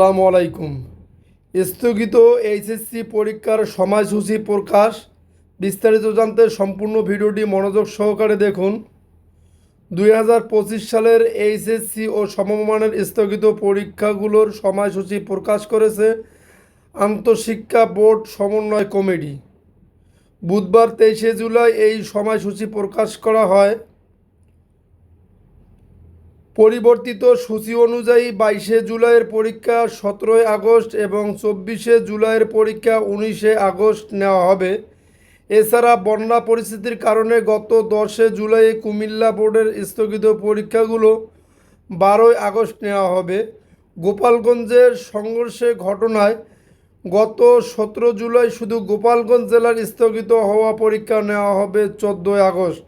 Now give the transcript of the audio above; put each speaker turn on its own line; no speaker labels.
আসসালামু আলাইকুম। স্থগিত এইচএসসি পরীক্ষার সময়সূচি প্রকাশ। বিস্তারিত জানতে সম্পূর্ণ ভিডিওটি মনোযোগ সহকারে দেখুন। দুই হাজার পঁচিশ সালের এইচএসসি ও সমমানের স্থগিত পরীক্ষাগুলোর সময়সূচি প্রকাশ করেছে আন্তঃশিক্ষা বোর্ড সমন্বয় কমিটি। বুধবার তেইশে জুলাই এই সময়সূচি প্রকাশ করা হয়। পরিবর্তিত সূচি অনুযায়ী বাইশে জুলাইয়ের পরীক্ষা সতেরোই আগস্ট এবং চব্বিশে জুলাইয়ের পরীক্ষা উনিশে আগস্ট নেওয়া হবে। এছাড়া বন্যা পরিস্থিতির কারণে গত দশে জুলাই কুমিল্লা বোর্ডের স্থগিত পরীক্ষাগুলো বারোই আগস্ট নেওয়া হবে। গোপালগঞ্জের সংঘর্ষের ঘটনায় গত সতেরো জুলাই শুধু গোপালগঞ্জ জেলার স্থগিত হওয়া পরীক্ষা নেওয়া হবে চোদ্দোই আগস্ট।